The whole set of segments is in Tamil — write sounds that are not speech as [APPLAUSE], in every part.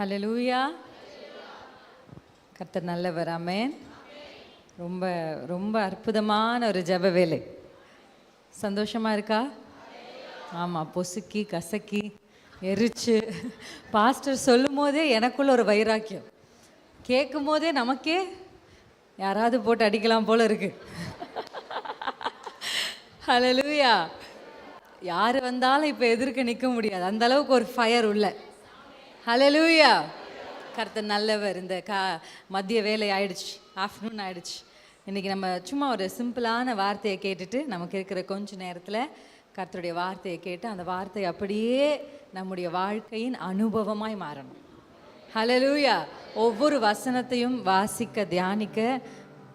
ஹலலூயா கர்த்தர் நல்லவர் அமேன் ரொம்ப ரொம்ப அற்புதமான ஒரு ஜப வேலை சந்தோஷமாக இருக்கா? ஆமாம் பொசுக்கி கசக்கி எரிச்சு. பாஸ்டர் சொல்லும் போதே எனக்குள்ள ஒரு வைராக்கியம். கேட்கும் போதே நமக்கே யாராவது போட்டு அடிக்கலாம் போல இருக்கு. ஹலலூயா யார் வந்தாலும் இப்போ எதிர்க்க நிற்க முடியாது. அந்த அளவுக்கு ஒரு ஃபயர் உள்ள. ஹலலூயா கருத்து நல்லவர். இந்த கா மதிய வேலை ஆயிடுச்சு. ஆஃப்டர்நூன் ஆயிடுச்சு. இன்னைக்கு நம்ம சும்மா ஒரு சிம்பிளான வார்த்தையை கேட்டுட்டு நமக்கு இருக்கிற கொஞ்ச நேரத்தில் கர்த்தருடைய வார்த்தையை கேட்டு அந்த வார்த்தை அப்படியே நம்முடைய வாழ்க்கையின் அனுபவமாய் மாறணும். ஹலலூயா ஒவ்வொரு வசனத்தையும் வாசிக்க தியானிக்க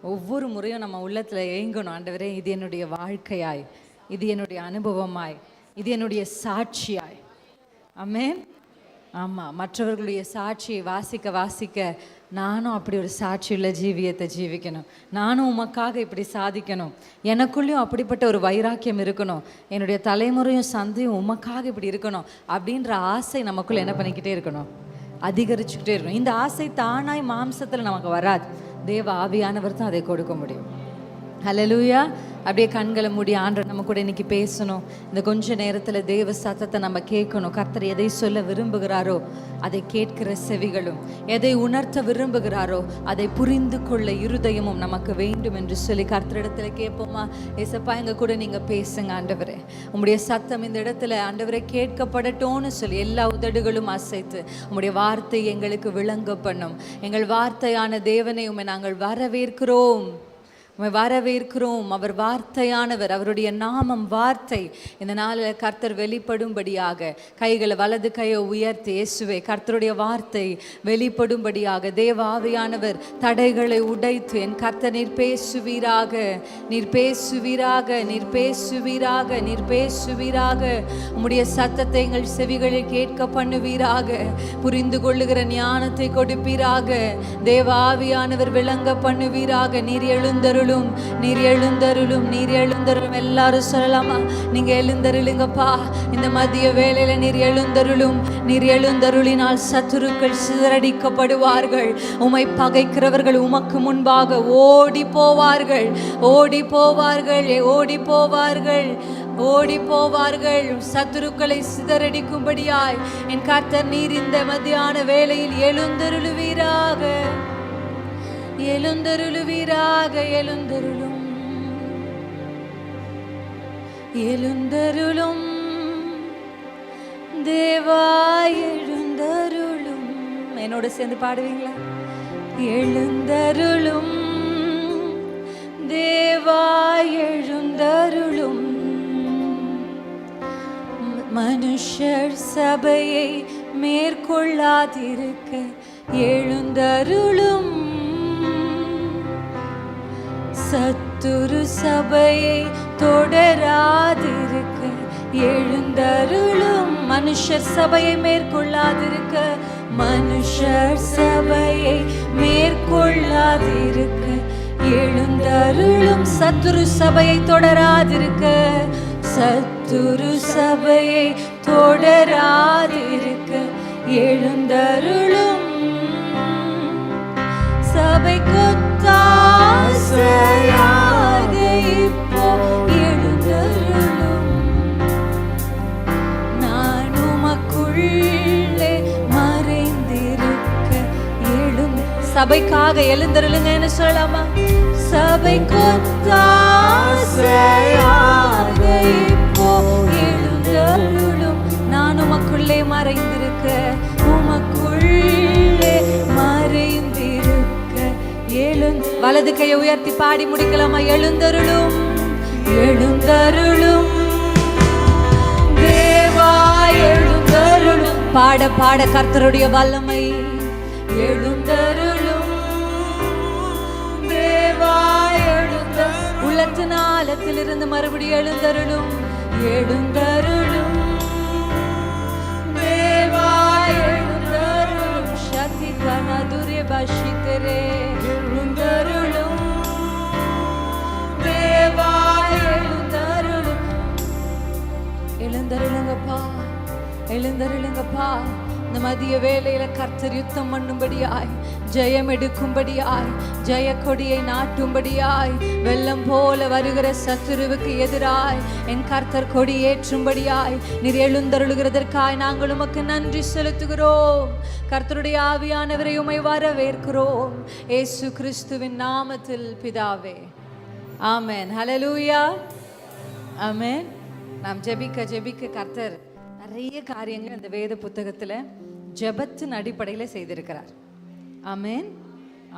ஒவ்வொரு முறையும் நம்ம உள்ளத்தில் ஏங்கணும். ஆண்டவரே இது என்னுடைய வாழ்க்கையாய். இது என்னுடைய அனுபவமாய். இது என்னுடைய சாட்சியாய். அமேன் ஆமாம் மற்றவர்களுடைய சாட்சியை வாசிக்க வாசிக்க நானும் அப்படி ஒரு சாட்சியுள்ள ஜீவியத்தை ஜீவிக்கணும். நானும் உமக்காக இப்படி சாதிக்கணும். எனக்குள்ளேயும் அப்படிப்பட்ட ஒரு வைராக்கியம் இருக்கணும். என்னுடைய தலைமுறையும் சந்தையும் உமக்காக இப்படி இருக்கணும் அப்படின்ற ஆசை நமக்குள்ள என்ன பண்ணிக்கிட்டே இருக்கணும்? அதிகரிச்சுக்கிட்டே இருக்கணும். இந்த ஆசை தானாய் மாம்சத்தில் நமக்கு வராது. தேவ ஆவியானவர் தான் அதை கொடுக்க முடியும். ஹலலூயா அப்படியே கண்களை மூடி ஆண்டு நம்ம கூட இன்னைக்கு பேசணும். இந்த கொஞ்ச நேரத்தில் தேவ சத்தத்தை நம்ம கேட்கணும். கர்த்தர் எதை சொல்ல விரும்புகிறாரோ அதை கேட்கிற செவிகளும் எதை உணர்த்த விரும்புகிறாரோ அதை புரிந்து கொள்ள இருதயமும் நமக்கு வேண்டும் என்று சொல்லி கர்த்தரிடத்துல கேட்போமா? ஏசப்பா எங்க கூட நீங்க பேசுங்க ஆண்டவரே. உங்களுடைய சத்தம் இந்த இடத்துல ஆண்டவரே கேட்கப்படட்டோன்னு சொல்லி எல்லா உதடுகளும் அசைத்து உங்களுடைய வார்த்தை எங்களுக்கு விளங்க பண்ணும். எங்கள் வார்த்தையான தேவனை உண்மை நாங்கள் வரவேற்கிறோம். வரவேற்கிறோம். அவர் வார்த்தையானவர் அவருடைய நாமம் வார்த்தை. இந்த நாளில் கர்த்தர் வெளிப்படும்படியாக கைகளை வலது கையை உயர்த்தி இயேசுவே கர்த்தருடைய வார்த்தை வெளிப்படும்படியாக தேவாவியானவர் தடைகளை உடைத்து என் கர்த்தர் நீர் பேசுவீராக நீர் பேசுவீராக நீர் பேசுவீராக நீர் பேசுவீராக. உம்முடைய சத்தத்தை எங்கள் செவிகளில் கேட்க பண்ணுவீராக. புரிந்து கொள்ளுகிற ஞானத்தை கொடுப்பீராக. தேவாவியானவர் விளங்க பண்ணுவீராக. நீர் எழுந்தருள் எழுந்தருளும் நீர் எழுந்தருளும் நீர் எழுந்தருளும் எல்லாரும் சொல்லலாமா? நீங்க எழுந்தருளுங்கப்பா. இந்த மதிய வேலையில நீர் எழுந்தருளும் நீர் எழுந்தருளினால் சத்துருக்கள் சிதறடிக்கப்படுவார்கள். உமை பகைக்கிறவர்கள் உமக்கு முன்பாக ஓடி போவார்கள் ஓடி போவார்கள் ஓடி போவார்கள் ஓடி போவார்கள் சத்துருக்களை சிதறடிக்கும்படியாய் என் கர்த்தர் நீர் இந்த மதியான வேலையில் எழுந்தருளுவீராக. எழுந்தருளுவீராக எழுந்தருளும். எழுந்தருளும். தேவா எழுந்தருளும். என்னோட சேர்ந்து பாடுவீங்களா? எழுந்தருளும். தேவா எழுந்தருளும். மனுஷர் சபையை மேற்கொள்ளாதிருக்க எழுந்தருளும். சத்துரு சபையை தொடராதிருக்க எழுந்தருளும் மனுஷர் சபையை மேற்கொள்ளாதிருக்க மனுஷர் சபையை மேற்கொள்ளாதிருக்க எழுந்தருளும் சத்துரு சபையை தொடராதிருக்க சத்துரு சபையை தொடராதிருக்க எழுந்தருளும் சபைக்கு கொத்தாசையாக இப்போ எழுந்தருளும். நான் மறைந்திருக்க சபைக்காக எழுந்தருளுங்கன்னு சொல்லலாமா? சபை கொத்தாசையாக இப்போ எழுந்தருளும். நான் உமக்குள்ளே மறைந்திருக்க எழுந்து வலது கையை உயர்த்தி பாடி முடிக்கலாமா? எழுந்தருளும். எழுந்தருளும். தேவா எழுந்தருளும். பாட பாட கர்த்தருடைய வல்லமை. எழுந்தருளும். தேவா எழுந்த உள்ளத்தின் ஆழத்திலிருந்து மறுபடியும் எழுந்தருளும். எழுந்தருளும். தேவா எழுந்தருளும். சக்தி கனதுரே பஷித்தரே. எழுந்தருளுங்கப்பா எழுந்தருளுங்கப்பா. இந்த மதிய வேலையில கர்த்தர் யுத்தம் பண்ணும்படியாய் ஜெயம் எடுக்கும்படியாய் ஜெய கொடியை நாட்டும்படியாய் வெள்ளம் போல வருகிற சத்துருவுக்கு எதிராய் என் கர்த்தர் கொடி ஏற்றும்படியாய் நீர் எழுந்தருளுகிறதற்காய் நாங்கள் உமக்கு நன்றி செலுத்துகிறோம். கர்த்தருடைய ஆவியானவரை உமை வரவேற்கிறோம். ஏசு கிறிஸ்துவின் நாமத்தில் பிதாவே. ஆமென். Hallelujah amen. நாம் ஜெபிக்க ஜெபிக்க கர்த்தர் நிறைய காரியங்கள் இந்த வேத புத்தகத்தில் ஜெபத்தின் அடிப்படையில் செய்திருக்கிறார். ஆமேன்.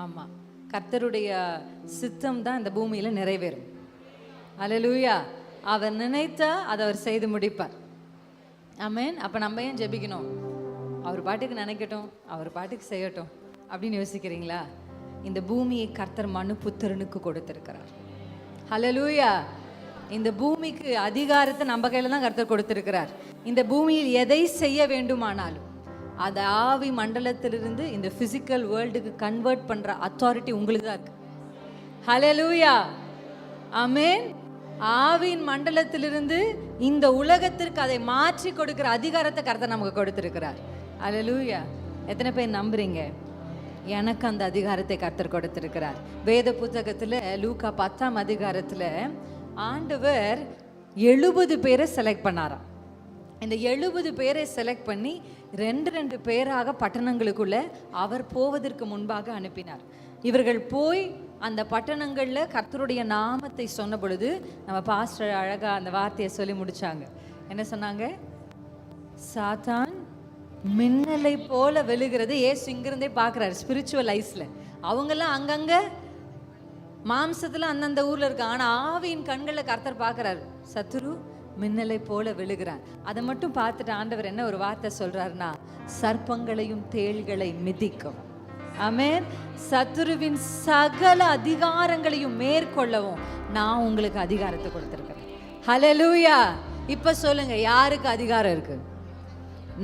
ஆமாம் கர்த்தருடைய சித்தம் தான் இந்த பூமியில் நிறைவேறும். அலலூயா அவர் நினைத்தா அதை அவர் செய்து முடிப்பார். ஆமேன். அப்போ நம்ம ஏன் ஜெபிக்கணும்? அவர் பாட்டுக்கு நினைக்கட்டும் அவர் பாட்டுக்கு செய்யட்டும் அப்படின்னு யோசிக்கிறீங்களா? இந்த பூமியை கர்த்தர் மனு புத்திரனுக்கு கொடுத்திருக்கிறார். ஹலலூயா இந்த பூமிக்கு அதிகாரத்தை நம்ம கையில் தான் கருத்தர் கொடுத்துருக்கிறார். இந்த பூமியில் எதை செய்ய வேண்டுமானாலும் அதை ஆவி மண்டலத்திலிருந்து இந்த ஃபிசிக்கல் வேர்ல்டுக்கு கன்வெர்ட் பண்ணுற அத்தாரிட்டி உங்களுக்கு தான் இருக்கு. லூயா அமேன் ஆவின் மண்டலத்திலிருந்து இந்த உலகத்திற்கு அதை மாற்றி கொடுக்கிற அதிகாரத்தை கருத்தை நமக்கு கொடுத்திருக்கிறார். லூயா எத்தனை பேர் நம்புறீங்க? எனக்கு அந்த அதிகாரத்தை கர்த்தர் கொடுத்துருக்கிறார். வேத புத்தகத்தில் லூக்கா பத்தாம் அதிகாரத்தில் ஆண்டவர் எழுபது பேரை செலக்ட் பண்ணாராம். இந்த எழுபது பேரை செலக்ட் பண்ணி ரெண்டு ரெண்டு பேராக பட்டணங்களுக்குள்ள அவர் போவதற்கு முன்பாக அனுப்பினார். இவர்கள் போய் அந்த பட்டணங்களில் கர்த்தருடைய நாமத்தை சொன்ன பொழுது நம்ம பாஸ்டர் அழகா அந்த வார்த்தையை சொல்லி முடிச்சாங்க. என்ன சொன்னாங்க? சாத்தான் மின்னலை போல வெளுகிறது. ஏசு இங்கிருந்தே பார்க்குறாரு ஸ்பிரிச்சுவல் ஐஸில் அவங்கெல்லாம் அங்கங்கே மாம்சத்துல அந்தந்த ஊர்ல இருக்கு ஆனா ஆவியின் கண்களில் கர்த்தர் பார்க்குறாரு. சத்துரு மின்னலை போல விழுகிறான் அதை மட்டும் பார்த்துட்டு ஆண்டவர் என்ன ஒரு வார்த்தை சொல்றாருன்னா சர்ப்பங்களையும் தேள்களை மிதிக்கும். அமேன் சத்துருவின் சகல அதிகாரங்களையும் மேற்கொள்ளவும் நான் உங்களுக்கு அதிகாரத்தை கொடுத்துருக்கேன் ஹலலூயா இப்ப சொல்லுங்க யாருக்கு அதிகாரம் இருக்கு?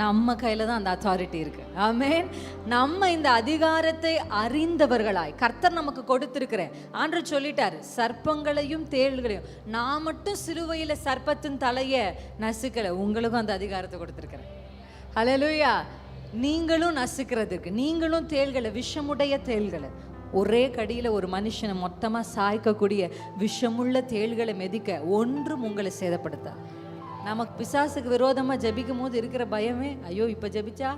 நம்ம கையில தான் அந்த அத்தாரிட்டி இருக்கு. ஆமேன் நம்ம இந்த அதிகாரத்தை அறிந்தவர்களாய் கர்த்தர் நமக்கு கொடுத்திருக்கிறேன். ஆண்டு சொல்லிட்டாரு சர்ப்பங்களையும் தேள்களையும். நான் மட்டும் சிலுவையில் சர்ப்பத்தின் தலைய நசுக்கல உங்களுக்கும் அந்த அதிகாரத்தை கொடுத்திருக்கிறேன். ஹalleluya நீங்களும் நசுக்கிறதுக்கு நீங்களும் தேள்களை விஷமுடைய தேள்களை. ஒரே கடியில் ஒரு மனுஷனை மொத்தமாக சாய்க்கக்கூடிய விஷமுள்ள தேள்களை மெதிக்க ஒன்றும் உங்களை சேதப்படுத்த நமக்கு பிசாசுக்கு விரோதமாக ஜபிக்கும் போது இருக்கிற பயமே ஐயோ இப்போ ஜெபிச்சா?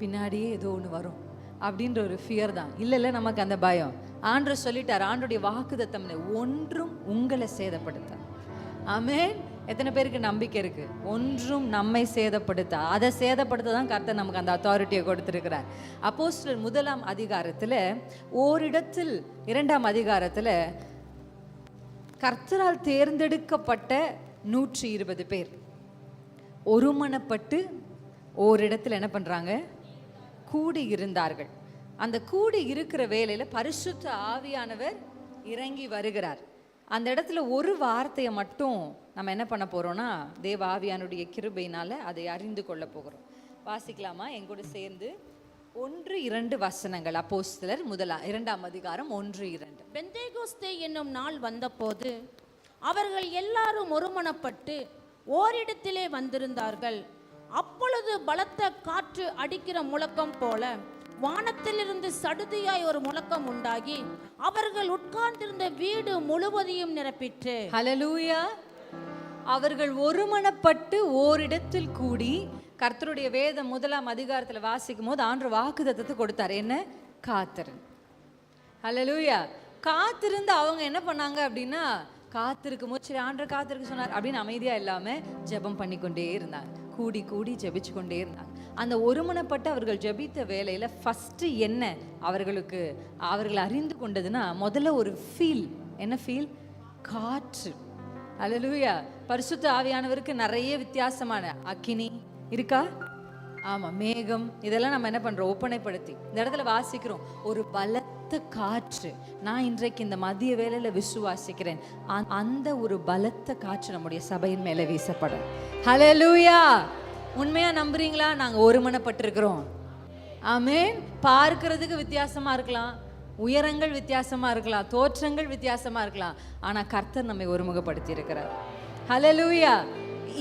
பின்னாடியே ஏதோ ஒன்று வரும் அப்படின்ற ஒரு ஃபியர் தான். இல்லை இல்லை நமக்கு அந்த பயம். ஆண்டு சொல்லிட்டார் ஆண்டுடைய வாக்குதத்தம் ஒன்றும் உங்களை சேதப்படுத்த ஆமென் எத்தனை பேருக்கு நம்பிக்கை இருக்கு? ஒன்றும் நம்மை சேதப்படுத்த. அதை சேதப்படுத்த தான் கர்த்தர் நமக்கு அந்த அத்தாரிட்டியை கொடுத்திருக்கிறார். அப்போஸ்தலர் முதலாம் அதிகாரத்தில் ஓரிடத்தில் இரண்டாம் அதிகாரத்தில் கர்த்தரால் தேர்ந்தெடுக்கப்பட்ட நூற்றி இருபது பேர். ஒருமனப்பட்டு ஓரிடத்தில் என்ன பண்ணுறாங்க கூடி இருந்தார்கள். அந்த கூடி இருக்கிற வேலையில் பரிசுத்த ஆவியானவர் இறங்கி வருகிறார். அந்த இடத்துல ஒரு வார்த்தையை மட்டும் நம்ம என்ன பண்ண போகிறோம்னா தேவ ஆவியானுடைய கிருபையினால் அதை அறிந்து கொள்ள போகிறோம். வாசிக்கலாமா? எங்கூட சேர்ந்து ஒன்று இரண்டு வசனங்கள். அப்போஸ்தலர் முதலா இரண்டாம் அதிகாரம் ஒன்று இரண்டு. பெந்தேகோஸ்தே என்னும் நாள் வந்தபோது அவர்கள் எல்லாரும் ஒருமனப்பட்டு ஓரிடத்திலே வந்திருந்தார்கள். அப்பொழுது பலத்த காற்று அடிக்கிற முழக்கம் போல வானத்திலிருந்து சடுதியாய் ஒரு முழக்கம் உண்டாகி அவர்கள் உட்கார்ந்திருந்த வீடு முழுவதையும் நிரப்பிற்று. ஹலலூயா அவர்கள் ஒருமனப்பட்டு ஓரிடத்தில் கூடி கர்த்தருடைய வேதம் முதலாம் அதிகாரத்தில் வாசிக்கும் போது ஆண்டு வாக்குத்தத்தத்தை கொடுத்தார். என்ன? காத்திரு. ஹலலூயா காத்திருந்து அவங்க என்ன பண்ணாங்க அப்படின்னா காத்திருக்கும் போது சரி ஆண்டு காத்திருக்க சொன்னார் அப்படின்னு அமைதியா இல்லாம ஜெபம் பண்ணிக்கொண்டே இருந்தாங்க. கூடி கூடி ஜெபிச்சு கொண்டே இருந்தாங்க. அந்த ஒருமனப்பட்டு அவர்கள் ஜெபித்த வேலையில ஃபர்ஸ்ட் என்ன அவர்களுக்கு அவர்கள் அறிந்து கொண்டதுன்னா முதல்ல ஒரு ஃபீல் என்ன ஃபீல் காற்று. அல்லேலூயா பரிசுத்த ஆவியானவருக்கு நிறைய வித்தியாசமான அக்கினி இருக்கா? ஆமா மேகம். இதெல்லாம் நம்ம என்ன பண்றோம்? ஒப்பனைப்படுத்தி. இந்த இடத்துல வாசிக்கிறோம். ஒரு பலத்த காற்று நான் இன்றைக்கு இந்த மதிய வேலையில் விசுவாசிக்கிறேன். அந்த ஒரு பலத்த காற்று நம்முடைய சபையின் மேலே வீசப்படும். ஹலோ லூயா உண்மையாக நம்புறீங்களா? நாங்கள் ஒருமனப்பட்டிருக்கிறோம். ஆமேன் பார்க்கறதுக்கு வித்தியாசமாக இருக்கலாம். உயரங்கள் வித்தியாசமாக இருக்கலாம். தோற்றங்கள் வித்தியாசமாக இருக்கலாம். ஆனால் கர்த்தர் நம்மை ஒருமுகப்படுத்தி இருக்கிறார் லூயா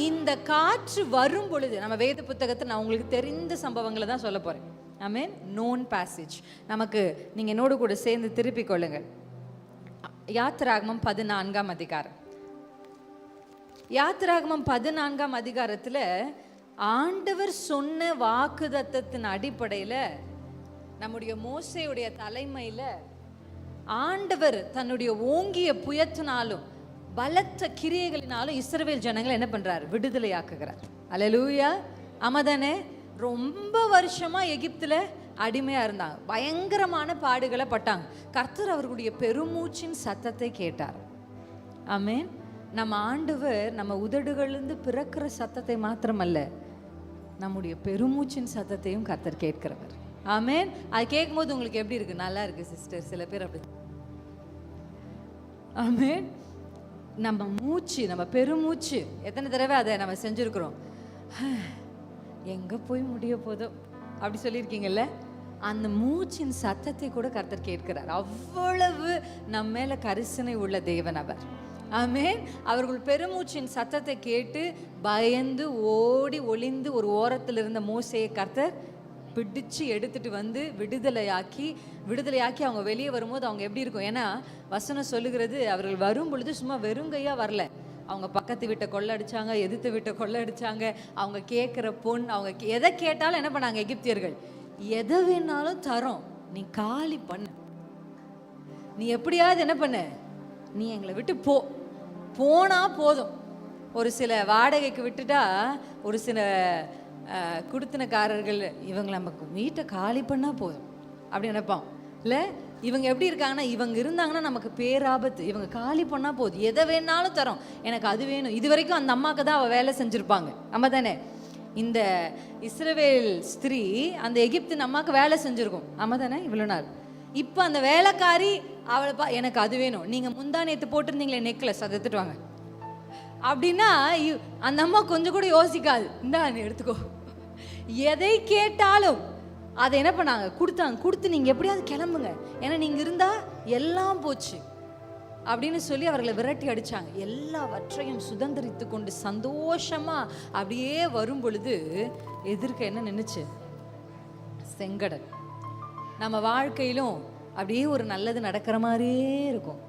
இந்த காற்று வரும் பொழுது நம்ம வேத புத்தகத்தை நான் உங்களுக்கு தெரிந்த சம்பவங்களை தான் சொல்ல போறேன் ஆமென் நோன் பேசேஜ் நமக்கு நீங்கள் என்னோடு கூட சேர்ந்து திருப்பிக் கொள்ளுங்கள். யாத்திராகமம் பதினான்காம் அதிகாரம். யாத்திராகமம் பதினான்காம் அதிகாரத்தில் ஆண்டவர் சொன்ன வாக்குதத்தத்தின் அடிப்படையில் நம்முடைய மோசையுடைய தலைமையில் ஆண்டவர் தன்னுடைய ஓங்கிய புயத்தினாலும் பலத்த கிரியைகளினாலும் இஸ்ரவேல் ஜனங்களை என்ன பண்ணுறாரு விடுதலையாக்குகிறார். அலலூயா ஆமாதானே ரொம்ப வருஷமா எகிப்துல அடிமையா இருந்தாங்க. பயங்கரமான பாடுகளை பட்டாங்க. கர்த்தர் அவர்களுடைய பெருமூச்சின் சத்தத்தை கேட்டார். ஆமேன். நம்ம ஆண்டவர் நம்ம உதடுகள்லேருந்து பிறக்கிற சத்தத்தை மாத்திரமல்ல நம்முடைய பெருமூச்சின் சத்தத்தையும் கர்த்தர் கேட்கிறவர். ஆமேன். அது கேட்கும்போது உங்களுக்கு எப்படி இருக்கு? நல்லா இருக்கு சிஸ்டர். சில பேர் அப்படி. ஆமேன். நம்ம மூச்சு நம்ம பெருமூச்சு எத்தனை தடவை அதை நம்ம செஞ்சுருக்குறோம்? எங்கே போய் முடிய போதோ? அப்படி சொல்லியிருக்கீங்கல்ல? அந்த மூச்சின் சத்தத்தை கூட கர்த்தர் கேட்கிறார். அவ்வளவு நம்ம மேல கரிசனை உள்ள தேவன் அவர். ஆமே அவர்கள் பெருமூச்சின் சத்தத்தை கேட்டு பயந்து ஓடி ஒளிந்து ஒரு ஓரத்தில் இருந்த மோசையை கர்த்தர் பிடிச்சு எடுத்துட்டு வந்து விடுதலையாக்கி விடுதலையாக்கி அவங்க வெளியே வரும்போது அவங்க எப்படி இருக்கும்? ஏன்னா வசனம் சொல்லுகிறது அவர்கள் வரும் பொழுது சும்மா வெறுங்கையா வரல. அவங்க பக்கத்து வீட்டை கொள்ளடிச்சாங்க எதிர்த்து வீட்டை கொள்ளடிச்சாங்க. அவங்க கேட்குற பொன் அவங்க கே- எதை கேட்டாலும் என்ன பண்ணாங்க எகிப்தியர்கள்? எதை வேணாலும் தரோம். நீ காலி பண்ணு. நீ எப்படியாவது என்ன பண்ணு? நீ எங்களை விட்டு போ. போனால் போதும். ஒரு சில வாடகைக்கு விட்டுட்டா ஒரு சில குடுத்தினக்காரர்கள் இவங்களை இவங்க நமக்கு வீட்டை காலி பண்ணால் போதும். அப்படி நினைப்பான். இல்லை இவங்க எப்படி இருக்காங்கன்னா இவங்க இருந்தாங்கன்னா நமக்கு பேராபத்து. இவங்க காலி பண்ணால் போதும். எதை வேணாலும் தரோம். எனக்கு அது வேணும். இது வரைக்கும் அந்த அம்மாவுக்கு தான் அவள் வேலை செஞ்சுருப்பாங்க. நம்ம தானே? இந்த இஸ்ரவேல் ஸ்திரீ அந்த எகிப்தின் அம்மாவுக்கு வேலை செஞ்சுருக்கும். ஆமா தானே? இவ்வளோ நாள். இப்போ அந்த வேலைக்காரி அவளை பா எனக்கு அது வேணும். நீங்கள் முந்தா நேற்று போட்டிருந்தீங்களே நெக்லஸ் அதை எடுத்துட்டு வாங்க. அப்படின்னா அந்த அம்மா கொஞ்சம் கூட யோசிக்காது. இந்தா எடுத்துக்கோ. எதை கேட்டாலும் அதை என்ன பண்ணாங்க? கொடுத்தாங்க. கொடுத்து நீங்கள் எப்படியாவது கிளம்புங்க. ஏன்னா நீங்கள் இருந்தால் எல்லாம் போச்சு. அப்படின்னு சொல்லி அவர்களை விரட்டி அடித்தாங்க எல்லாவற்றையும் சுதந்திரித்து கொண்டு சந்தோஷமாக அப்படியே வரும் பொழுது எதிர்க்க என்ன நின்றுச்சு செங்கடல். நம்ம வாழ்க்கையிலும் அப்படியே ஒரு நல்லது நடக்கிற மாதிரியே இருக்கும்.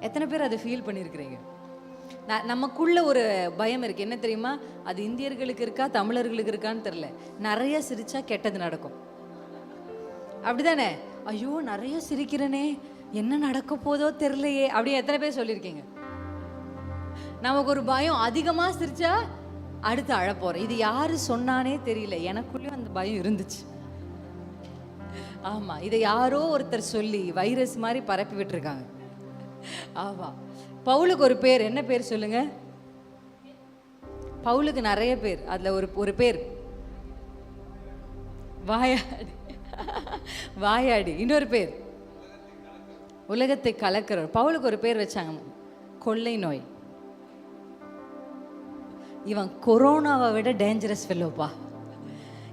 எத்தனை பேர் அதை ஃபீல் பண்ணியிருக்கிறீங்க? நமக்குள்ள ஒரு பயம் இருக்கு. என்ன தெரியுமா? அது இந்தியர்களுக்கு இருக்கா தமிழர்களுக்கு இருக்கான்னு தெரியல. நிறைய சிரிச்சா கெட்டது நடக்கும். அப்படிதானே ஐயோ நிறைய சிரிக்கிறனே. என்ன நடக்க போதோ தெரியலையே. அப்படி எத்தனை பேர் சொல்லியிருக்கீங்க? நமக்கு ஒரு பயம். அதிகமா சிரிச்சா அடுத்து அழப்போறேன் இது யாரு சொன்னானே தெரியல. எனக்குள்ளேயும் அந்த பயம் இருந்துச்சு. ஆமா இதை யாரோ ஒருத்தர் சொல்லி வைரஸ் மாதிரி பரப்பி விட்டுருக்காங்க. ஆமா. பவுலுக்கு ஒரு பேர். என்ன பேர் சொல்லுங்க? பவுலுக்கு நிறைய பேர். அதுல ஒரு ஒரு பேர். வாயாடி. வாயாடி. இன்னொரு பேர். உலகத்தை கலக்கிறவர். பவுலுக்கு ஒரு பேர் வச்சாங்க. கொள்ளை நோய். இவன் கொரோனாவை விட டேஞ்சரஸ் ஃபெல்லோப்பா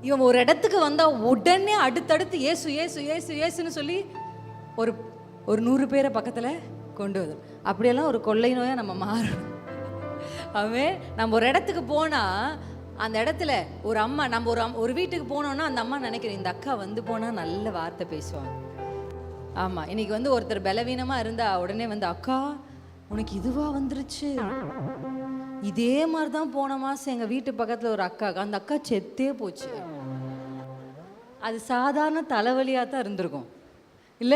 இவன் ஒரு இடத்துக்கு வந்தா உடனே அடுத்தடுத்து ஏசு ஏசு ஏசு ஏசுன்னு சொல்லி ஒரு ஒரு நூறு பேரை பக்கத்துல கொண்டு வரும். அப்படியெல்லாம் ஒரு கொள்ளை நோயா நம்ம மாறணும் அவே நம்ம ஒரு இடத்துக்கு போனா அந்த இடத்துல ஒரு அம்மா நம்ம ஒரு ஒரு வீட்டுக்கு போனோம்னா அந்த அம்மா நினைக்கிறேன் இந்த அக்கா வந்து போனா நல்ல வார்த்தை பேசுவாங்க. ஆமா இன்னைக்கு வந்து ஒருத்தர் பலவீனமாக இருந்தா உடனே வந்து அக்கா உனக்கு இதுவா வந்துருச்சு. இதே மாதிரி தான் போன மாசம் எங்க வீட்டு பக்கத்துல ஒரு அக்கா அந்த அக்கா செத்தே போச்சு. அது சாதாரண தலைவலியா தான் இருந்திருக்கும். இல்ல?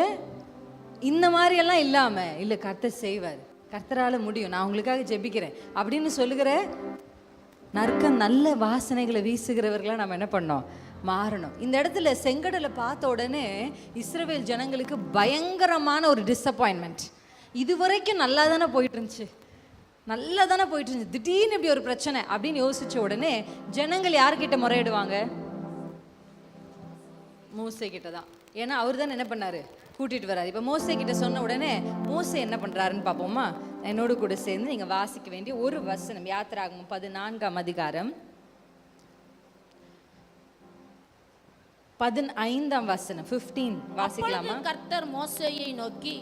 இந்த மாதிரியெல்லாம் இல்லாமல் இல்லை கர்த்தர் செய்வார். கர்த்தரால் முடியும். நான் உங்களுக்காக ஜெபிக்கிறேன். அப்படின்னு சொல்லுகிற நற்க நல்ல வாசனைகளை வீசுகிறவர்களாம் நம்ம என்ன பண்ணோம்? மாறணும். இந்த இடத்துல செங்கடலை பார்த்த உடனே இஸ்ரவேல் ஜனங்களுக்கு பயங்கரமான ஒரு டிஸப்பாயின்மெண்ட் இது வரைக்கும் நல்லா தானே போயிட்டு இருந்துச்சு நல்லா தானே போயிட்டு இருந்துச்சு திடீர்னு இப்படி ஒரு பிரச்சனை அப்படின்னு யோசிச்ச உடனே ஜனங்கள் யார்கிட்ட முறையிடுவாங்க? மூசை கிட்ட தான் ஏன்னா அவர் தான் என்ன பண்ணாரு? கூட்டிட்டு வராரு. இப்போ மோசே கிட்ட சொன்ன உடனே மோசே என்ன பண்றாருன்னு பார்ப்போமா என்னோடு கூட சேர்ந்து நீங்க வாசிக்க வேண்டிய ஒரு வசனம் யாத்திராகமம் பதினான்காம் அதிகாரம். பதினைந்தாம் வசனம் 15 வாசிக்கலாமா? கர்த்தர் மோசேயை நோக்கி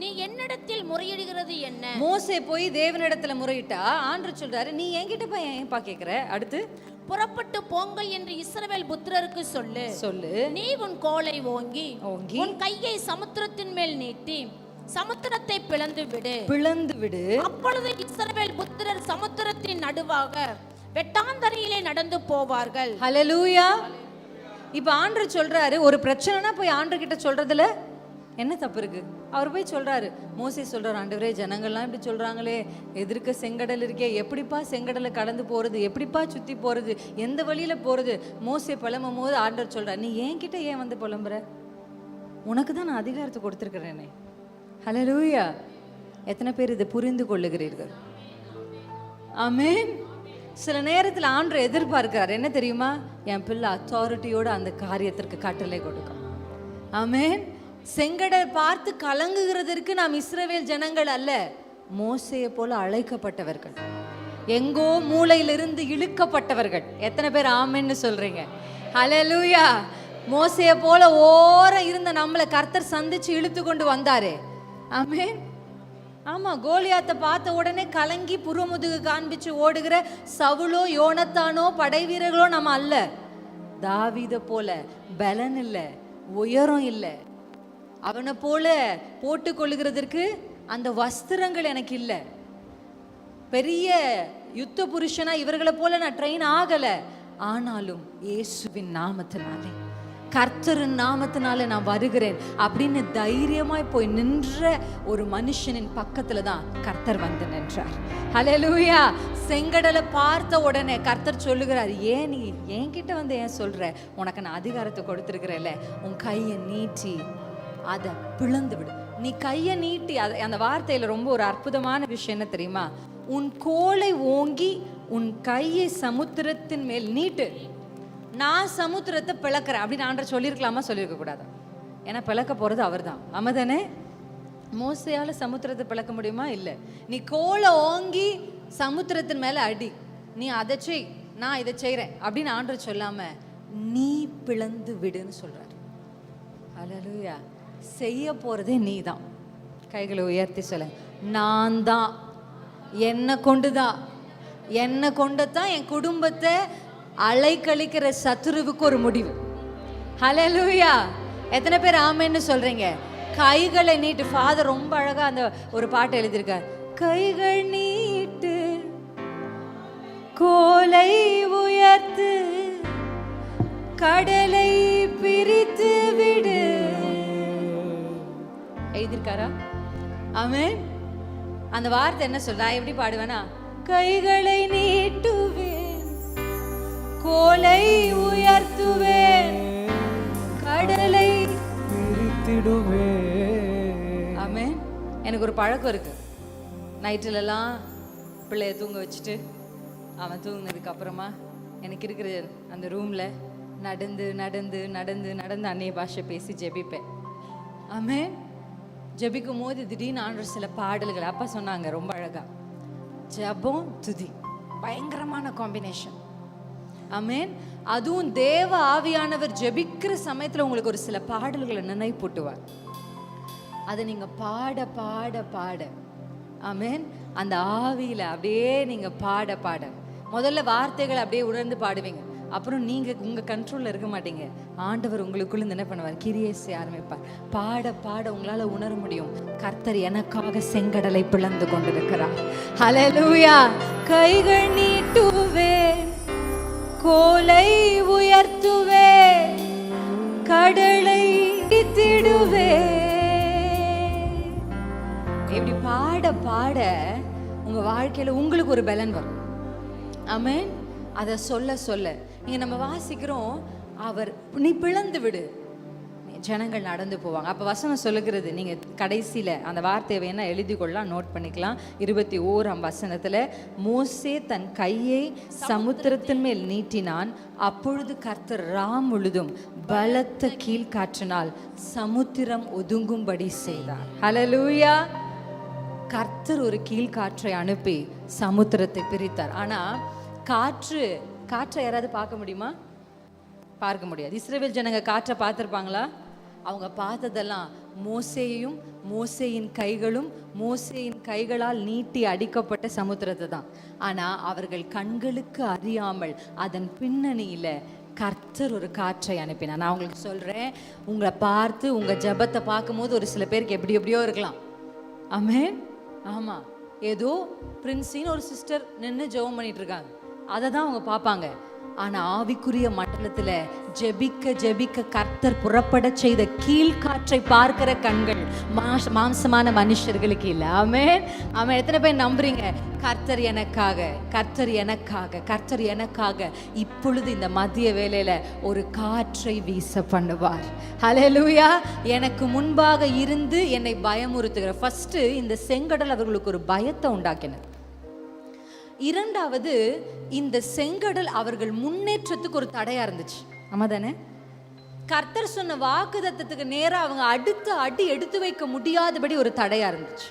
நீ என்னிடத்தில் முறையிடுகிறது என்ன? மோசே போய் தேவனிடத்துல முறையிட்டா ஆண்டவர் சொல்றாரு நீ என்கிட்ட போய் ஏன்பா கேக்குற? அடுத்து புறப்பட்டு போங்கள் என்று இஸ்ரவேல் புத்திரருக்கு சொல்லு. சொல்லு. நீ உன் கோலை ஓங்கி ஓங்கி. உன் கையை சமுத்திரத்தின் மேல் நீட்டி சமுத்திரத்தை பிளந்து விடு. பிளந்து விடு. அப்பொழுது இஸ்ரவேல் புத்திரர் சமுத்திரத்தின் நடுவாக வெட்டாந்தரையிலே நடந்து போவார்கள். ஹalleluya. இப்போ ஆண்டவர் சொல்றாரு ஒரு பிரச்சனைனா போய் ஆண்டவர் கிட்ட சொல்றதுல என்ன தப்பு இருக்கு? அவர் போய் சொல்கிறாரு மோசி சொல்கிறார் ஆண்டவரே ஜனங்கள்லாம் இப்படி சொல்கிறாங்களே எதிர்க்க செங்கடல் இருக்கே எப்படிப்பா செங்கடலை கடந்து போகிறது எப்படிப்பா சுற்றி போகிறது எந்த வழியில் போகிறது மோசை புலம்பும் போது ஆண்டவர் சொல்கிறார் நீ என்கிட்ட ஏன் வந்து புலம்புற? உனக்கு தான் நான் அதிகாரத்தை கொடுத்துருக்குறேனே. ஹலோ லூயா எத்தனை பேர் இதை புரிந்து கொள்ளுகிறீர்கள்? ஆமென் சில நேரத்தில் ஆண்டு எதிர்பார்க்கிறார் என்ன தெரியுமா? என் பிள்ளை அத்தாரிட்டியோட அந்த காரியத்திற்கு கட்டளை கொடுக்கும். ஆமேன் செங்கடல் பார்த்து கலங்குகிறதற்கு நாம் இஸ்ரவேல் ஜனங்கள் அல்ல மோசையை போல அழைக்கப்பட்டவர்கள். எங்கோ மூளையிலிருந்து இழுக்கப்பட்டவர்கள். எத்தனை பேர் ஆமென்னு சொல்றீங்க. ஹலலூயா மோசையை போல ஓர இருந்த நம்மளை கர்த்தர் சந்திச்சு இழுத்து கொண்டு வந்தாரே. ஆமென். ஆமா கோலியாத்தை பார்த்த உடனே கலங்கி புறமுதுகு காண்பிச்சு ஓடுகிற சவுளோ யோனத்தானோ படை வீரர்களோ நம்ம அல்ல. தாவித போல பலன் இல்லை உயரம் இல்லை. அவனை போல போட்டுக்கொள்ளுகிறதற்கு அந்த வஸ்திரங்கள் எனக்கு இல்லை. பெரிய யுத்த புருஷனா இவர்களை போல நான் ட்ரெயின் ஆகலை. ஆனாலும் இயேசுவின் நாமத்தினாலே கர்த்தரின் நாமத்தினால நான் வருகிறேன் அப்படின்னு தைரியமாய் போய் நின்ற ஒரு மனுஷனின் பக்கத்துல தான் கர்த்தர் வந்து நின்றார். ஹலலூயா செங்கடலை பார்த்த உடனே கர்த்தர் சொல்லுகிறார் ஏன் நீ என்கிட்ட வந்து ஏன் சொல்ற? உனக்கு நான் அதிகாரத்தை கொடுத்துருக்கிறேன்ல. உன் கையை நீட்டி அதை பிளந்து விடு. நீ கையை நீட்டி அதை அந்த வார்த்தையில ரொம்ப ஒரு அற்புதமான விஷயம் என்ன தெரியுமா? உன் கோலை ஓங்கி உன் கையை சமுத்திரத்தின் மேல் நீட்டு. நான் சமுத்திரத்தை பிளக்கிறேன் அப்படின்னு ஆண்டர் சொல்லியிருக்கலாமா? சொல்லியிருக்க கூடாது? ஏன்னா பிளக்க போறது அவர்தான். ஆமாதானே மோசையால சமுத்திரத்தை பிளக்க முடியுமா? இல்லை. நீ கோலை ஓங்கி சமுத்திரத்தின் மேல அடி. நீ அதை செய். நான் இதை செய்கிறேன் அப்படின்னு ஆண்டர் சொல்லாம நீ பிளந்து விடுன்னு சொல்றாரு. அலலுயா. செய்ய நீ தான் கைகளை உயர்த்தி சொல்ல நான் தான் என்னை கொண்டு தான் என்னை கொண்டு தான் என் குடும்பத்தை அலைக்கழிக்கிற சத்துருவுக்கு ஒரு முடிவு. ஹalleluya எத்தனை பேர் ஆமைன்னு சொல்றீங்க? கைகளை நீட்டு. ஃபாதர் ரொம்ப அழகாக அந்த ஒரு பாட்டு எழுதியிருக்கார். கைகள் நீட்டு கோலை உயர்த்து கடலை பிரித்து விடு. எழுதியிருக்காரா? ஆமென். அந்த வார்த்தை என்ன நான் எப்படி பாடுவேனா? கைகளை நீட்டுவேன் கோலை உயர்த்துவேன் கடலை பிரித்திடுவே ஆமென். எனக்கு ஒரு பழக்கம் இருக்கு. நைட்டுலலாம் பிள்ளைய தூங்க வச்சுட்டு அவன் தூங்கினதுக்கு அப்புறமா எனக்கு இருக்கிற அந்த ரூம்ல நடந்து நடந்து நடந்து நடந்து அந்நிய பாஷை பேசி ஜெபிப்பேன். ஆமென். ஜபிக்கும் போது திடீர்னு ஆண்டு சில பாடல்கள். அப்பா சொன்னாங்க ரொம்ப அழகா. ஜெபம் துதி. பயங்கரமான காம்பினேஷன் அமேன் அதுவும் தேவ ஆவியானவர் ஜெபிக்கிற சமயத்துல உங்களுக்கு ஒரு சில பாடல்களை நினைப்பூட்டுவார். அதை நீங்க பாட பாட பாட. ஆமென் அந்த ஆவியில அப்படியே நீங்க பாட பாட. முதல்ல வார்த்தைகளை அப்படியே உணர்ந்து பாடுவீங்க. அப்புறம் நீங்கள் உங்கள் கண்ட்ரோலில் இருக்க மாட்டீங்க. ஆண்டவர் உங்களுக்குள்ள இருந்து என்ன பண்ணுவார்? கிரியை செய்ய ஆரம்பிப்பார். பாட பாட உங்களால் உணர முடியும். கர்த்தர் எனக்காக செங்கடலை பிளந்து கொண்டிருக்கிறார். ஹலலூயா கைகள் நீட்டுவே கோலை உயர்த்துவே கடலை திடுவே இப்படி பாட பாட உங்கள் வாழ்க்கையில் உங்களுக்கு ஒரு பலன் வரும். ஆமென் அதை சொல்ல சொல்ல இங்கே நம்ம வாசிக்கிறோம் அவர் நீ பிளந்து விடு. ஜனங்கள் நடந்து போவாங்க. அப்போ வசனம் சொல்லுகிறது நீங்கள் கடைசியில் அந்த வார்த்தையை வேணால் எழுதி கொள்ளலாம் நோட் பண்ணிக்கலாம். இருபத்தி ஓராம் வசனத்தில் மோசே தன் கையை சமுத்திரத்தின் மேல் நீட்டினான். அப்பொழுது கர்த்தர் ராம் முழுதும் பலத்த கீழ்காற்றினால் சமுத்திரம் ஒதுங்கும்படி செய்தார். ஹலலூயா கர்த்தர் ஒரு கீழ்காற்றை அனுப்பி சமுத்திரத்தை பிரித்தார். ஆனால் காற்று காற்றை யாராவது பார்க்க முடியுமா? பார்க்க முடியாது. இஸ்ரேவேல் ஜனங்க காற்றை பார்த்துருப்பாங்களா? அவங்க பார்த்ததெல்லாம் மோசேயும் மோசேயின் கைகளும் மோசேயின் கைகளால் நீட்டி அடிக்கப்பட்ட சமுத்திரத்தை தான். ஆனால் அவர்கள் கண்களுக்கு அறியாமல் அதன் பின்னணியில் கர்த்தர் ஒரு காற்றை அனுப்பினார். நான் உங்களுக்கு சொல்கிறேன் உங்களை பார்த்து உங்கள் ஜெபத்தை பார்க்கும்போது ஒரு சில பேருக்கு எப்படி எப்படியோ இருக்கலாம். ஆமே. ஆமாம் ஏதோ பிரின்ஸின்னு ஒரு சிஸ்டர் நின்று ஜெபம் பண்ணிட்டு இருக்காங்க. அதை தான் அவங்க பார்ப்பாங்க. ஆனால் ஆவிக்குரிய மண்டலத்தில் ஜெபிக்க ஜெபிக்க கர்த்தர் புறப்பட செய்த கீழ்காற்றை பார்க்கிற கண்கள் மாஷ் மாம்சமான மனுஷர்களுக்கு இல்லை. அவன் எத்தனை பேர் நம்புறீங்க? கர்த்தர் எனக்காக கர்த்தர் எனக்காக கர்த்தர் எனக்காக இப்பொழுது இந்த மதிய வேலையில் ஒரு காற்றை வீச பண்ணுவார். ஹalleluya எனக்கு முன்பாக இருந்து என்னை பயமுறுத்துகிற ஃபஸ்ட்டு இந்த செங்கடல் அவர்களுக்கு ஒரு பயத்தை உண்டாக்கினர் இரண்டாவது இந்த செங்கடல் அவர்கள் முன்னேற்றத்துக்கு ஒரு தடையா இருந்துச்சு. ஆமா தானே கர்த்தர் சொன்ன வாக்குதத்தத்துக்கு நேராக அவங்க அடுத்த அடி எடுத்து வைக்க முடியாதபடி ஒரு தடையா இருந்துச்சு.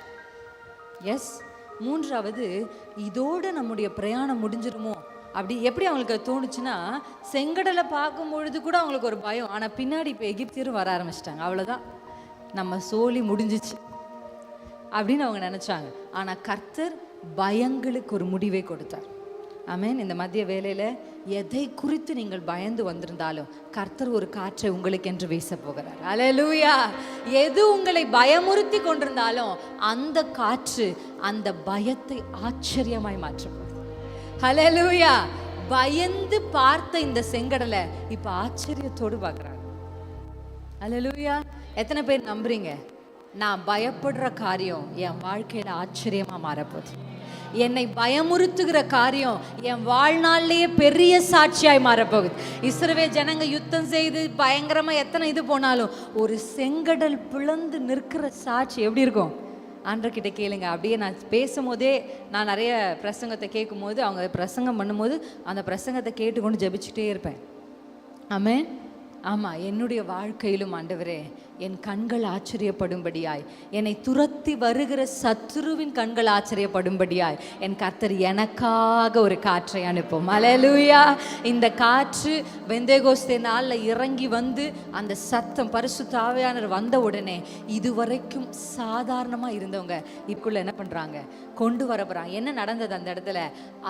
எஸ் மூன்றாவது இதோட நம்முடைய பிரயாணம் முடிஞ்சிருமோ? அப்படி எப்படி அவங்களுக்கு தோணுச்சுன்னா செங்கடலை பார்க்கும் பொழுது கூட அவங்களுக்கு ஒரு பயம். ஆனால் பின்னாடி இப்போ எகிப்தியரும் வர ஆரம்பிச்சிட்டாங்க. அவ்வளோதான் நம்ம சோழி முடிஞ்சிச்சு. அப்படின்னு அவங்க நினச்சாங்க. ஆனால் கர்த்தர் பயங்களுக்கு ஒரு முடிவை கொடுத்தார். ஆமென். இந்த மதிய வேலையில் எதை குறித்து நீங்கள் பயந்து வந்திருந்தாலும் கர்த்தர் ஒரு காற்றை உங்களுக்கு என்று வீச போகிறார் அலலூயா எது உங்களை பயமுறுத்தி கொண்டிருந்தாலும் அந்த காற்று அந்த பயத்தை ஆச்சரியமாய் மாற்றப்போகுது. ஹலலூயா பயந்து பார்த்த இந்த செங்கடலை இப்ப ஆச்சரியத்தோடு பார்க்குறாங்க அலலூயா எத்தனை பேர் நம்புறீங்க? நான் பயப்படுற காரியம் என் வாழ்க்கையில ஆச்சரியமா மாறப்போகுது. என்னை பயமுறுத்துகிற காரியம் என் வாழ்நாள்லேயே பெரிய சாட்சியாய் மாறப்போகுது. இஸ்ரவே ஜனங்க யுத்தம் செய்து பயங்கரமா எத்தனை இது போனாலும் ஒரு செங்கடல் பிளந்து நிற்கிற சாட்சி எப்படி இருக்கும்? ஆண்டர்கிட்ட கேளுங்க. அப்படியே நான் பேசும்போதே நான் நிறைய பிரசங்கத்தை கேட்கும்போது அவங்க பிரசங்கம் பண்ணும்போது அந்த பிரசங்கத்தை கேட்டுக்கொண்டு ஜபிச்சுட்டே இருப்பேன். ஆமே ஆமாம் என்னுடைய வாழ்க்கையிலும் ஆண்டவரே என் கண்கள் ஆச்சரியப்படும்படியாய். என்னை துரத்தி வருகிற சத்ருவின் கண்கள் ஆச்சரியப்படும்படியாய். என் கர்த்தர் எனக்காக ஒரு காற்றை அனுப்பும். அலலுயா இந்த காற்று வெந்தேகோஸ்தே நாளில் இறங்கி வந்து அந்த சத்தம் பரிசு தாவையானர் வந்த உடனே இதுவரைக்கும் சாதாரணமாக இருந்தவங்க இதுக்குள்ள என்ன பண்ணுறாங்க கொண்டு வர போகிறாங்க என்ன நடந்தது அந்த இடத்துல?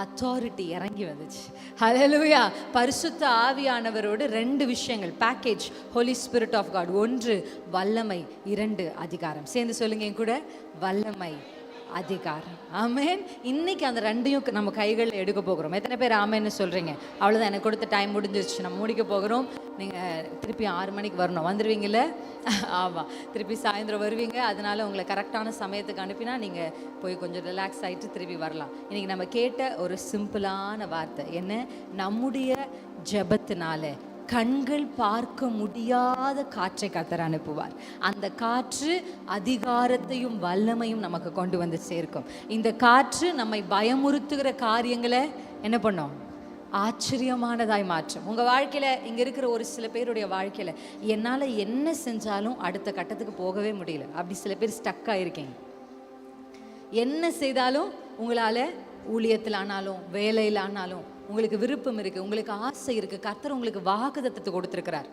அத்தாரிட்டி இறங்கி வந்துச்சு. அலலூயா பரிசுத்த ஆவியானவரோடு ரெண்டு விஷயங்கள். Package holy spirit of God ஒன்று வல்லமை இரண்டு அதிகாரம். சேர்ந்து சொல்லுங்க கூட. வல்லமை அதிகாரம். ஆமேன் இன்னைக்கு அந்த ரெண்டையும் நம்ம கைகளில் எடுக்க போகிறோம். எத்தனை பேர் ஆமேன்னு சொல்கிறீங்க அவ்வளோதான் எனக்கு கொடுத்த டைம் முடிஞ்சிருச்சு. நம்ம முடிக்க போகிறோம். நீங்கள் திருப்பி ஆறு மணிக்கு வரணும். வந்துடுவீங்கள [LAUGHS] ஆமாம் திருப்பி சாயந்தரம் வருவீங்க. அதனால உங்களை கரெக்டான சமயத்துக்கு அனுப்பினா நீங்கள் போய் கொஞ்சம் ரிலாக்ஸ் ஆகிட்டு திருப்பி வரலாம். இன்றைக்கி நம்ம கேட்ட ஒரு சிம்பிளான வார்த்தை. என்ன? நம்முடைய ஜபத்தினால கண்கள் பார்க்க முடியாத காற்றை கத்தர் அனுப்புவார். அந்த காற்று அதிகாரத்தையும் வல்லமையும் நமக்கு கொண்டு வந்து சேர்க்கும். இந்த காற்று நம்மை பயமுறுத்துகிற காரியங்களை என்ன பண்ணோம்? ஆச்சரியமானதாய் மாற்றும். உங்கள் வாழ்க்கையில் இங்கே இருக்கிற ஒரு சில பேருடைய வாழ்க்கையில் என்னால் என்ன செஞ்சாலும் அடுத்த கட்டத்துக்கு போகவே முடியல. அப்படி சில பேர் ஸ்டக் ஆகிருக்கீங்க என்ன செய்தாலும் உங்களால் ஊழியத்தில் ஆனாலும் வேலையில் ஆனாலும் உங்களுக்கு விருப்பம் இருக்குது உங்களுக்கு ஆசை இருக்குது கர்த்தர் உங்களுக்கு வாக்குதத்தத்தை கொடுத்துருக்கிறார்.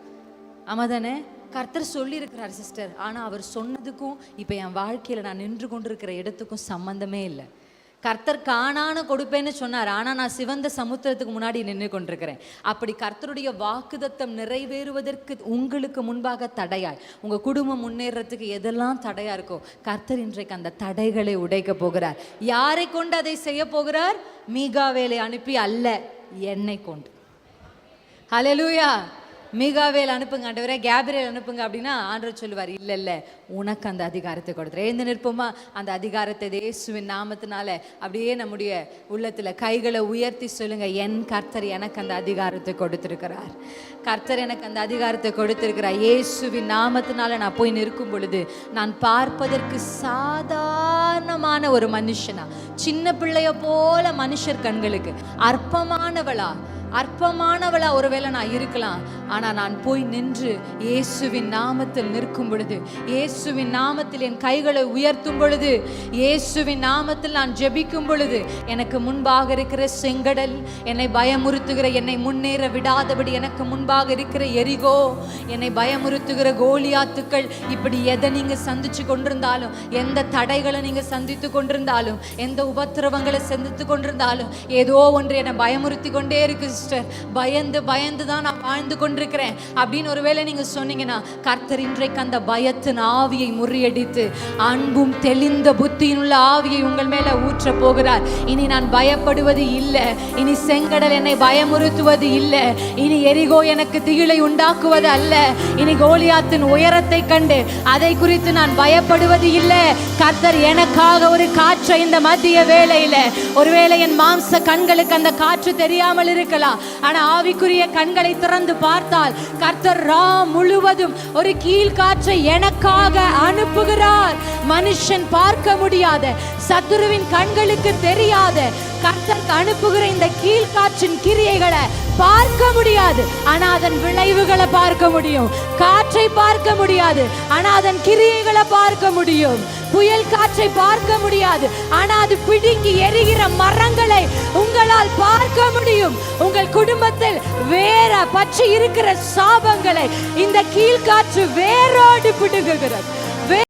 ஆமாம் தானே கர்த்தர் சொல்லியிருக்கிறார் சிஸ்டர். ஆனால் அவர் சொன்னதுக்கும் இப்போ என் வாழ்க்கையில் நான் நின்று கொண்டிருக்கிற இடத்துக்கும் சம்மந்தமே இல்லை. கர்த்தர் காணான கொடுப்பேன்னு சொன்னார். ஆனால் நான் சிவந்த சமுத்திரத்துக்கு முன்னாடி நின்று கொண்டிருக்கிறேன். அப்படி கர்த்தருடைய வாக்குதத்தம் நிறைவேறுவதற்கு உங்களுக்கு முன்பாக தடையாய். உங்கள் குடும்பம் முன்னேறத்துக்கு எதெல்லாம் தடையாக இருக்கோ கர்த்தர் இன்றைக்கு அந்த தடைகளை உடைக்க போகிறார். யாரை கொண்டு அதை செய்ய போகிறார்? மீகாவேலை அனுப்பி அல்ல என்னை கொண்டு. ஹalleluya மிகாவேல் அனுப்புங்க ஆண்டவரே. கேப்ரியல் அனுப்புங்க அப்படின்னா ஆண்டவர் சொல்லுவார் இல்லை இல்லை உனக்கு அந்த அதிகாரத்தை கொடுத்துரு எழுந்து நிற்போமா? அந்த அதிகாரத்தை இயேசுவின் நாமத்தினால. அப்படியே நம்முடைய உள்ளத்தில் கைகளை உயர்த்தி சொல்லுங்க என் கர்த்தர் எனக்கு அந்த அதிகாரத்தை கொடுத்துருக்கிறார். கர்த்தர் எனக்கு அந்த அதிகாரத்தை கொடுத்துருக்கிறார். இயேசுவின் நாமத்தினால நான் போய் நிற்கும் பொழுது நான் பார்ப்பதற்கு சாதாரணமான ஒரு மனுஷனா. சின்ன பிள்ளைய போல மனுஷர் கண்களுக்கு. அற்பமானவளா. அற்பமானவளா. ஒருவேளை நான் இருக்கலாம். ஆனா நான் போய் நின்று இயேசுவின் நாமத்தில் நிற்கும் பொழுது இயேசுவின் நாமத்தில் என் கைகளை உயர்த்தும் பொழுது இயேசுவின் நாமத்தில் நான் ஜெபிக்கும் பொழுது எனக்கு முன்பாக இருக்கிற செங்கடல் என்னை பயமுறுத்துகிற என்னை முன்னேற விடாதபடி எனக்கு முன்பாக இருக்கிற எரிகோ என்னை பயமுறுத்துகிற கோலியாத்துக்கள் இப்படி எதை நீங்க சந்திச்சு கொண்டிருந்தாலும் எந்த தடைகளை நீங்க சந்தித்து கொண்டிருந்தாலும் எந்த உபத்திரவங்களை சந்தித்து கொண்டிருந்தாலும் ஏதோ ஒன்று என்னை பயமுறுத்தி கொண்டே இருக்கு சிஸ்டர். பயந்து பயந்து தான் நான் வாழ்ந்து கொண்டு கொண்டிருக்கிறேன் அப்படின்னு ஒருவேளை நீங்க சொன்னீங்கன்னா கர்த்தர் இன்றைக்கு அந்த பயத்தின் ஆவியை முறியடித்து அன்பும் தெளிந்த புத்தியினுள்ள ஆவியை உங்கள் மேல ஊற்ற போகிறார். இனி நான் பயப்படுவது இல்லை. இனி செங்கடல் என்னை பயமுறுத்துவது இல்லை. இனி எரிகோ எனக்கு திகிலை உண்டாக்குவது அல்ல. இனி கோலியாத்தின் உயரத்தை கண்டு அதை குறித்து நான் பயப்படுவது இல்லை. கர்த்தர் எனக்காக ஒரு காற்றை இந்த மத்திய வேலையில ஒருவேளை என் மாம்ச கண்களுக்கு அந்த காற்று தெரியாமல் இருக்கலாம். ஆனா ஆவிக்குரிய கண்களை திறந்து பார்த்தால் கர்த்தர் ரா முழுவதும் ஒரு கீழ்காற்றை எனக்காக அனுப்புகிறார். மனுஷன் பார்க்க முடியாத சத்துருவின் கண்களுக்கு தெரியாத கர்த்தருக்கு அனுப்புகிற இந்த கீழ்காற்றின் கிரியைகளை பார்க்க முடியாது. ஆனா அதன் விளைவுகளை பார்க்க முடியும். காற்றை பார்க்க முடியாது. ஆனா அதன் கிரியைகளை பார்க்க முடியும். புயல் காற்றை பார்க்க முடியாது. ஆனா அது பிடுங்கி எரிகிற மரங்களை உங்களால் பார்க்க முடியும். உங்கள் குடும்பத்தில் வேற பற்றி இருக்கிற சாபங்களை இந்த கீழ்காற்று வேரோடு பிடுங்குகிறது.